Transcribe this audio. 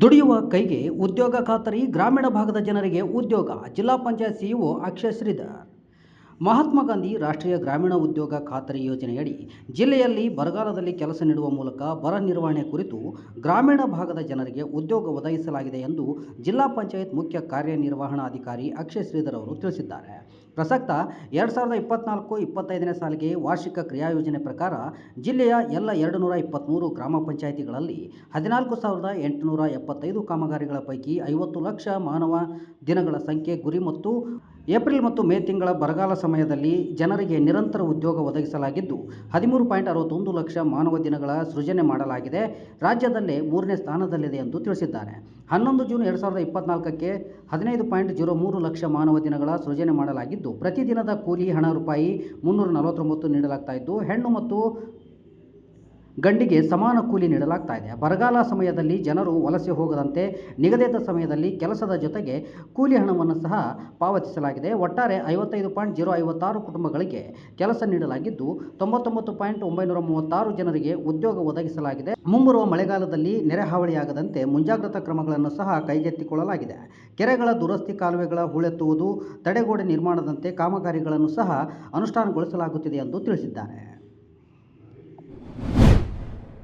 ದುಡಿಯುವ ಕೈಗೆ ಉದ್ಯೋಗ ಖಾತರಿ ಗ್ರಾಮೀಣ ಭಾಗದ ಜನರಿಗೆ ಉದ್ಯೋಗ ಜಿಲ್ಲಾ ಪಂಚಾಯತ್ ಸಿಇಒ ಅಕ್ಷಯ್ ಶ್ರೀಧರ್. ಮಹಾತ್ಮ ಗಾಂಧಿ ರಾಷ್ಟ್ರೀಯ ಗ್ರಾಮೀಣ ಉದ್ಯೋಗ ಖಾತರಿ ಯೋಜನೆಯಡಿ ಜಿಲ್ಲೆಯಲ್ಲಿ ಬರಗಾಲದಲ್ಲಿ ಕೆಲಸ ನೀಡುವ ಮೂಲಕ ಬರ ನಿರ್ವಹಣೆ ಕುರಿತು ಗ್ರಾಮೀಣ ಭಾಗದ ಜನರಿಗೆ ಉದ್ಯೋಗ ಒದಗಿಸಲಾಗಿದೆ ಎಂದು ಜಿಲ್ಲಾ ಪಂಚಾಯತ್ ಮುಖ್ಯ ಕಾರ್ಯನಿರ್ವಹಣಾಧಿಕಾರಿ ಅಕ್ಷಯ್ ಶ್ರೀಧರ್ ಅವರು ತಿಳಿಸಿದ್ದಾರೆ. ಪ್ರಸಕ್ತ ಎರಡು ಸಾವಿರದ ಇಪ್ಪತ್ನಾಲ್ಕು ಇಪ್ಪತ್ತೈದನೇ ಸಾಲಿಗೆ ವಾರ್ಷಿಕ ಕ್ರಿಯಾಯೋಜನೆ ಪ್ರಕಾರ ಜಿಲ್ಲೆಯ ಎಲ್ಲ ಎರಡು ನೂರ ಇಪ್ಪತ್ತ್ಮೂರು ಗ್ರಾಮ ಪಂಚಾಯಿತಿಗಳಲ್ಲಿ ಹದಿನಾಲ್ಕು ಸಾವಿರದ ಎಂಟುನೂರ ಎಪ್ಪತ್ತೈದು ಕಾಮಗಾರಿಗಳ ಪೈಕಿ ಐವತ್ತು ಲಕ್ಷ ಮಾನವ ದಿನಗಳ ಸಂಖ್ಯೆ ಗುರಿ ಮತ್ತು ಏಪ್ರಿಲ್ ಮತ್ತು ಮೇ ತಿಂಗಳ ಬರಗಾಲ ಸಮಯದಲ್ಲಿ ಜನರಿಗೆ ನಿರಂತರ ಉದ್ಯೋಗ ಒದಗಿಸಲಾಗಿದ್ದು, ಹದಿಮೂರು ಪಾಯಿಂಟ್ ಅರವತ್ತೊಂದು ಲಕ್ಷ ಮಾನವ ದಿನಗಳ ಸೃಜನೆ ಮಾಡಲಾಗಿದೆ. ರಾಜ್ಯದಲ್ಲೇ ಮೂರನೇ ಸ್ಥಾನದಲ್ಲಿದೆ ಎಂದು ತಿಳಿಸಿದ್ದಾರೆ. ಹನ್ನೊಂದು ಜೂನ್ ಎರಡು ಸಾವಿರದ ಇಪ್ಪತ್ನಾಲ್ಕಕ್ಕೆ ಹದಿನೈದು ಪಾಯಿಂಟ್ ಜೀರೋ ಮೂರು ಲಕ್ಷ ಮಾನವ ದಿನಗಳ ಸೃಜನೆ ಮಾಡಲಾಗಿದ್ದು, ಪ್ರತಿದಿನದ ಕೂಲಿ ಹಣ ರೂಪಾಯಿ ಮುನ್ನೂರ ನಲವತ್ತೊಂಬತ್ತು ನೀಡಲಾಗ್ತಾ ಇದ್ದು, ಹೆಣ್ಣು ಮತ್ತು ಗಂಡಿಗೆ ಸಮಾನ ಕೂಲಿ ನೀಡಲಾಗ್ತಾ ಇದೆ. ಬರಗಾಲ ಸಮಯದಲ್ಲಿ ಜನರು ವಲಸೆ ಹೋಗದಂತೆ ನಿಗದಿತ ಸಮಯದಲ್ಲಿ ಕೆಲಸದ ಜೊತೆಗೆ ಕೂಲಿ ಹಣವನ್ನು ಸಹ ಪಾವತಿಸಲಾಗಿದೆ. ಒಟ್ಟಾರೆ ಐವತ್ತೈದು ಪಾಯಿಂಟ್ ಜೀರೋ ಐವತ್ತಾರು ಕುಟುಂಬಗಳಿಗೆ ಕೆಲಸ ನೀಡಲಾಗಿದ್ದು, ತೊಂಬತ್ತೊಂಬತ್ತು ಪಾಯಿಂಟ್ ಒಂಬೈನೂರ ಮೂವತ್ತಾರು ಜನರಿಗೆ ಉದ್ಯೋಗ ಒದಗಿಸಲಾಗಿದೆ. ಮುಂಬರುವ ಮಳೆಗಾಲದಲ್ಲಿ ನೆರೆ ಹಾವಳಿಯಾಗದಂತೆ ಮುಂಜಾಗ್ರತಾ ಕ್ರಮಗಳನ್ನು ಸಹ ಕೈಗೆತ್ತಿಕೊಳ್ಳಲಾಗಿದೆ. ಕೆರೆಗಳ ದುರಸ್ತಿ ಕಾಲುವೆಗಳ ಹೂಳೆತ್ತುವುದು, ತಡೆಗೋಡೆ ನಿರ್ಮಾಣದಂತೆ ಕಾಮಗಾರಿಗಳನ್ನು ಸಹ ಅನುಷ್ಠಾನಗೊಳಿಸಲಾಗುತ್ತಿದೆ ಎಂದು ತಿಳಿಸಿದ್ದಾರೆ.